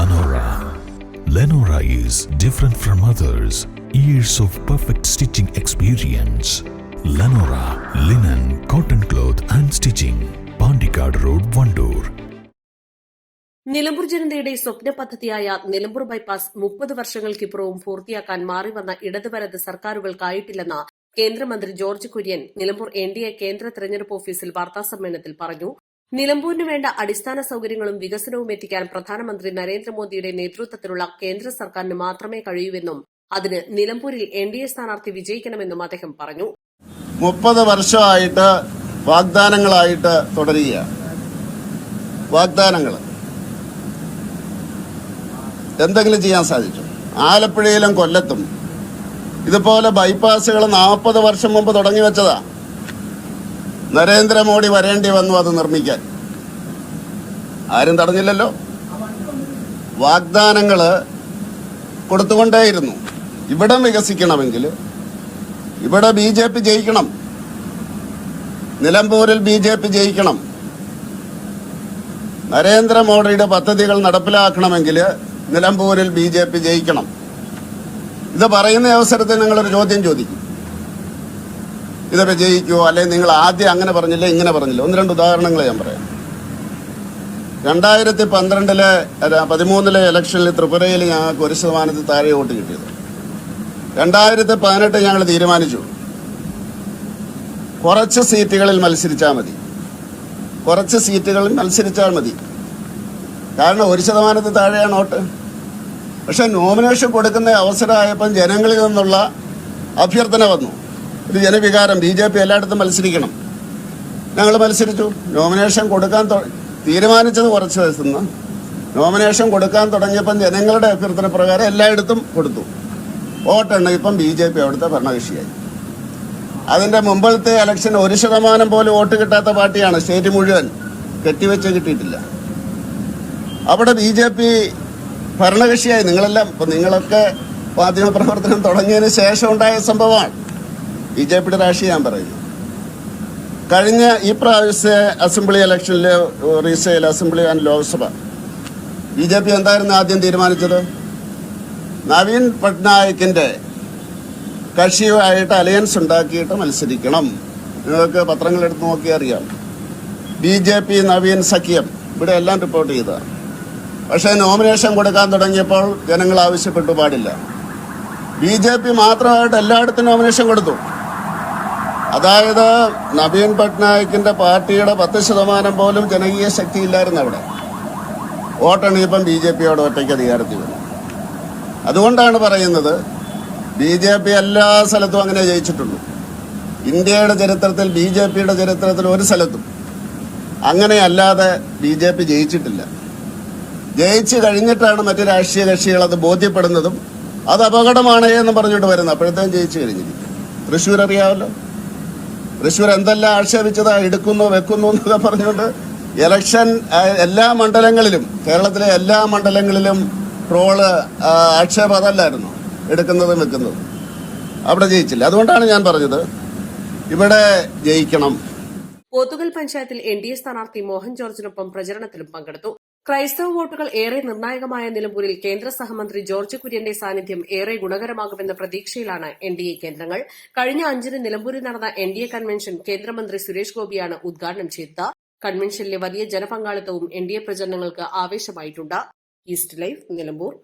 Lenora. Lenora is different from others. Years of perfect stitching experience. Lenora linen, cotton cloth and stitching. Pandikad Road, Vandoor. Nilambur ജനതയുടെ സ്വപ്ന പദ്ധതിയായ Nilambur bypass മുപ്പത് വർഷങ്ങൾക്കിപ്പുറവും പൂർത്തിയാക്കാൻ മാറി വന്ന ഇടത് സർക്കാരുകൾക്കായിട്ടില്ലെന്ന് കേന്ദ്രമന്ത്രി George Kurian Nilambur N D A കേന്ദ്ര തെരഞ്ഞെടുപ്പ് ഓഫീസിൽ വാർത്താസമ്മേളനത്തിൽ പറഞ്ഞു നിലമ്പൂരിന് വേണ്ട അടിസ്ഥാന സൌകര്യങ്ങളും വികസനവും എത്തിക്കാൻ പ്രധാനമന്ത്രി നരേന്ദ്രമോദിയുടെ നേതൃത്വത്തിലുള്ള കേന്ദ്ര സർക്കാരിന് മാത്രമേ കഴിയൂവെന്നും അതിന് നിലമ്പൂരിൽ എൻ ഡി എ സ്ഥാനാർത്ഥി വിജയിക്കണമെന്നും അദ്ദേഹം പറഞ്ഞു. മുപ്പത് വർഷമായിട്ട് വാഗ്ദാനങ്ങളായിട്ട് തുടരുകയാണ്. വാഗ്ദാനങ്ങൾ എന്തെങ്കിലും ചെയ്യാൻ സാധിച്ചു ആലപ്പുഴയിലും കൊല്ലത്തും. ഇതുപോലെ ബൈപ്പാസുകൾ നാൽപ്പത് വർഷം മുമ്പ് തുടങ്ങി വെച്ചതാ. നരേന്ദ്രമോദി വരേണ്ടി വന്നു അത് നിർമ്മിക്കാൻ. ആരും തടഞ്ഞില്ലല്ലോ? വാഗ്ദാനങ്ങൾ കൊടുത്തുകൊണ്ടേയിരുന്നു. ഇവിടം വികസിക്കണമെങ്കിൽ ഇവിടെ ബി ജെ പി ജയിക്കണം. നിലമ്പൂരിൽ ബി ജെ പി ജയിക്കണം. നരേന്ദ്രമോദിയുടെ പദ്ധതികൾ നടപ്പിലാക്കണമെങ്കിൽ നിലമ്പൂരിൽ ബി ജെ പി ജയിക്കണം. ഇത് പറയുന്ന അവസരത്തിൽ നിങ്ങളൊരു ചോദ്യം ചോദിക്കും. ഇത് ജയിക്കുമോ അല്ലെങ്കിൽ നിങ്ങൾ ആദ്യം അങ്ങനെ പറഞ്ഞില്ല ഇങ്ങനെ പറഞ്ഞില്ല? ഒന്ന് രണ്ട് ഉദാഹരണങ്ങൾ ഞാൻ പറയാം. രണ്ടായിരത്തി പന്ത്രണ്ടിലെ പതിമൂന്നിലെ ഇലക്ഷനിൽ ത്രിപുരയിൽ ഞങ്ങൾക്ക് ഒരു ശതമാനത്തിൽ താഴെ വോട്ട് കിട്ടിയത്. രണ്ടായിരത്തി പതിനെട്ട് ഞങ്ങൾ തീരുമാനിച്ചു. കുറച്ച് സീറ്റുകളിൽ മത്സരിച്ചാൽ മതി. കുറച്ച് സീറ്റുകളിൽ മത്സരിച്ചാൽ മതി. കാരണം ഒരു ശതമാനത്തിൽ താഴെയാണ് വോട്ട്. പക്ഷെ നോമിനേഷൻ കൊടുക്കുന്ന അവസരമായപ്പം ജനങ്ങളിൽ നിന്നുള്ള അഭ്യർത്ഥന വന്നു. ഒരു ജനവികാരം. ബി ജെ പി എല്ലായിടത്തും മത്സരിക്കണം. ഞങ്ങൾ മത്സരിച്ചു. നോമിനേഷൻ കൊടുക്കാൻ തീരുമാനിച്ചത് കുറച്ച് ദിവസം നോമിനേഷൻ കൊടുക്കാൻ തുടങ്ങിയപ്പം ജനങ്ങളുടെ അഭ്യർത്ഥന പ്രകാരം എല്ലായിടത്തും കൊടുത്തു. വോട്ടെണ്ണ ഇപ്പം ബി ജെ പി അവിടുത്തെ ഭരണകക്ഷിയായി. അതിന്റെ മുമ്പത്തെ ഇലക്ഷൻ ഒരു ശതമാനം പോലും വോട്ട് കിട്ടാത്ത പാർട്ടിയാണ്. സ്റ്റേറ്റ് മുഴുവൻ കെട്ടിവെച്ച് കിട്ടിയിട്ടില്ല. അവിടെ ബി ജെ പി ഭരണകക്ഷിയായി. നിങ്ങളെല്ലാം ഇപ്പം നിങ്ങളൊക്കെ മാധ്യമപ്രവർത്തനം തുടങ്ങിയതിന് ശേഷം ഉണ്ടായ സംഭവമാണ്. ബി ജെ പിയുടെ രാഷ്ട്രീയം ഞാൻ പറയുന്നു. കഴിഞ്ഞ ഈ പ്രാവശ്യ അസംബ്ലി ഇലക്ഷനിൽ resale assembly and Lok Sabha B J P എന്തായിരുന്നു ആദ്യം തീരുമാനിച്ചത്? നവീൻ പട്നായിക്കിന്റെ കക്ഷിയുമായിട്ട് അലയൻസ് ഉണ്ടാക്കിയിട്ട് മത്സരിക്കണം. നിങ്ങൾക്ക് പത്രങ്ങൾ എടുത്ത് നോക്കിയാൽ അറിയാം. ബി ജെ പി നവീൻ സഖ്യം ഇവിടെ എല്ലാം റിപ്പോർട്ട് ചെയ്തതാണ്. പക്ഷേ നോമിനേഷൻ കൊടുക്കാൻ തുടങ്ങിയപ്പോൾ ജനങ്ങൾ ആവശ്യപ്പെട്ടു പാടില്ല. ബി ജെ പി മാത്രമായിട്ട് എല്ലായിടത്തും നോമിനേഷൻ കൊടുത്തു. അതായത് നവീൻ പട്നായിക്കിന്റെ പാർട്ടിയുടെ പത്ത് ശതമാനം പോലും ജനകീയ ശക്തി ഇല്ലായിരുന്നു അവിടെ വോട്ടെണ്ണിയപ്പം ബി ജെ പിയോട് ഒറ്റയ്ക്ക് അധികാരത്തിൽ വന്നു. അതുകൊണ്ടാണ് പറയുന്നത് ബി ജെ പി എല്ലാ സ്ഥലത്തും അങ്ങനെ ജയിച്ചിട്ടുള്ളൂ ഇന്ത്യയുടെ ചരിത്രത്തിൽ ബി ജെ പിയുടെ ചരിത്രത്തിൽ ഒരു സ്ഥലത്തും അങ്ങനെ അല്ലാതെ ബി ജെ പി ജയിച്ചിട്ടില്ല. ജയിച്ചു കഴിഞ്ഞിട്ടാണ് മറ്റു രാഷ്ട്രീയ കക്ഷികൾ അത് ബോധ്യപ്പെടുന്നതും അത് അപകടമാണ് എന്ന് പറഞ്ഞിട്ട് വരുന്നത്. അപ്പോഴത്തേക്കും ജയിച്ചു കഴിഞ്ഞിരിക്കും. തൃശ്ശൂർ അറിയാമല്ലോ? തൃശ്ശൂർ എന്തെല്ലാം ആക്ഷേപിച്ചതാ എടുക്കുന്നു വെക്കുന്നു എന്നൊക്കെ പറഞ്ഞുകൊണ്ട് ഇലക്ഷൻ എല്ലാ മണ്ഡലങ്ങളിലും കേരളത്തിലെ എല്ലാ മണ്ഡലങ്ങളിലും ട്രോൾ ആക്ഷേപം അതല്ലായിരുന്നു. എടുക്കുന്നതും വെക്കുന്നതും. അവിടെ ജയിച്ചില്ല. അതുകൊണ്ടാണ് ഞാൻ പറഞ്ഞത് ഇവിടെ ജയിക്കണം. പോത്തുകൽ പഞ്ചായത്തിൽ എൻ ഡി എ സ്ഥാനാർത്ഥി മോഹൻ ജോർജിനൊപ്പം പ്രചരണത്തിലും പങ്കെടുത്തു. ക്രൈസ്തവ വോട്ടുകൾ ഏറെ നിർണായകമായ നിലമ്പൂരിൽ കേന്ദ്ര സഹമന്ത്രി ജോർജ് കുര്യന്റെ സാന്നിധ്യം ഏറെ ഗുണകരമാകുമെന്ന പ്രതീക്ഷയിലാണ് എൻ ഡി എ കേന്ദ്രങ്ങൾ. കഴിഞ്ഞ അഞ്ചിന് നിലമ്പൂരിൽ നടന്ന എൻ ഡി എ കൺവെൻഷൻ കേന്ദ്രമന്ത്രി സുരേഷ് ഗോപിയാണ് ഉദ്ഘാടനം ചെയ്തത്. കൺവെൻഷനിലെ വലിയ ജനപങ്കാളിത്തവും എൻ ഡി എ പ്രചരണങ്ങൾക്ക് ആവേശമായിട്ടുണ്ട്. East Life Nilambur.